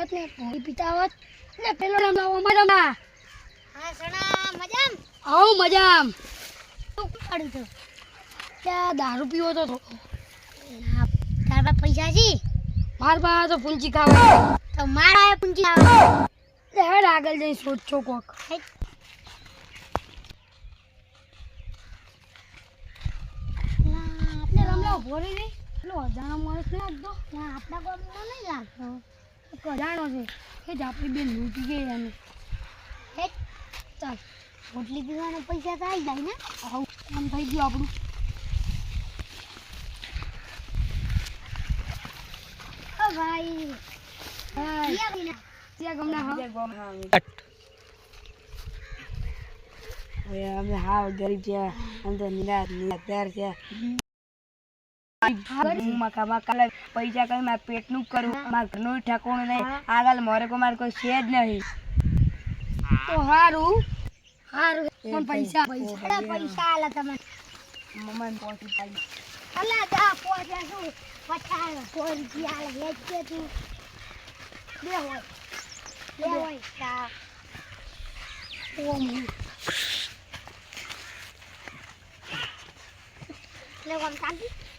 હોત ને પોણી પીતા હોત ને પેલો રમવા રમવા હા સણા મજામ? આવ મજામ. તું કાઢ્યું તો ત્યાં દારૂ પીવો તો તારા પાસે પૈસા છે? માર પાસે તો પૂંચી ખાવા તો મારા પૂંજી લે હેડ આગળ જઈ સોચો કોક. એટલે રમલા ઊભો રહી પેલો અજાણો માણસ આપણા ગામમાં નહીં લાગતો. એક છે. એ જ આપણી બેન લૂંટી ગઈ એને હે ચાલ. રોટલી પીવાના પૈસા તો આવી જાય ને. આવું કામ થઈ ગયું આપણું. ભાઈ. હા, ગરીબ છે. અંદર નિરાત નિરાધાર છે. પૈસા કઈ મારા પેટનું કરું મારા ઘરનું ય નહીં આગળ મારે કોઈ મારે કોઈ છે જ નહીં તો હારું હારું પણ પૈસા પૈસા પૈસા આલે તમને મમ્માને પહોંચી પાડી અલા જા પહોંચ્યા શું પચાસ રૂપિયા આલે કે તું બે હોય બે હોય તા ઓમ લે આમ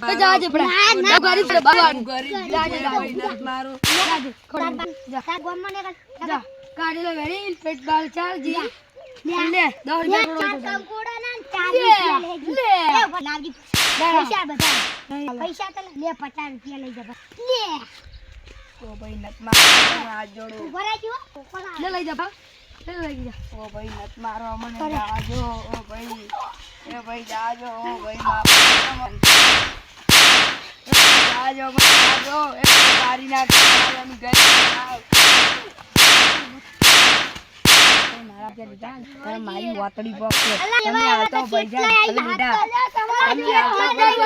જાજે ના, ના. પડે બાબા ગરીબ જાજે, જાજે. ભાઈ જાજે તાર જા. તાર ગામમાં ને જા. ગાડી લે વેડી પેટ બાલ ચાલ જી. લે. લે દસ ચાર થોડો ના ચાર લે, લે. લે, લાવજી. પૈસા બધા. પૈસા તો લે લે પચાસ રૂપિયા લઈ જા. લે. ઓ ભાઈ નત મારો હાથ જોડું. રહેજો કોલા લે લઈ જા લઈ જા. ઓ ભાઈ નત મારો અમને જાજો ઓ ભાઈ. એ ભાઈ જાજો ઓ ભાઈ ભાઈ જાજો એ મારી ના કાળાની ગઈ મારા ઘરે જા તારે મારી વાતડી બોક છે. અલા, તમે આવતો એવા ભાઈ જા કેટલા તમે બેટા? તમે આવતો ભાઈ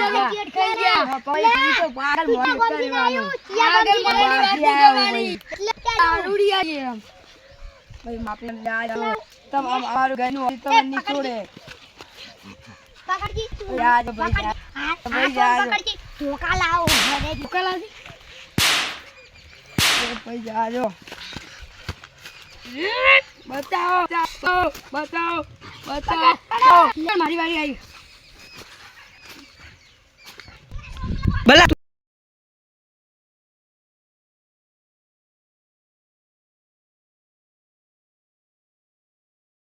જા થઈ ગયા. હા, કોઈ નહીં તો પાગલ મોરી કરવાનું આગળ બાકી આવો આરુડી આવી એમ. ભાઈ માપી જાજો તમ અમારું હોય તો મને છોડે જાજો ભાઈ જા. ધોકા લાવો ઘરે જ. ઉકાલા દી ભાઈ જાજો બતાવો બતાવો. બતાવો બતાવો મારી વાળી આવી. ભલા.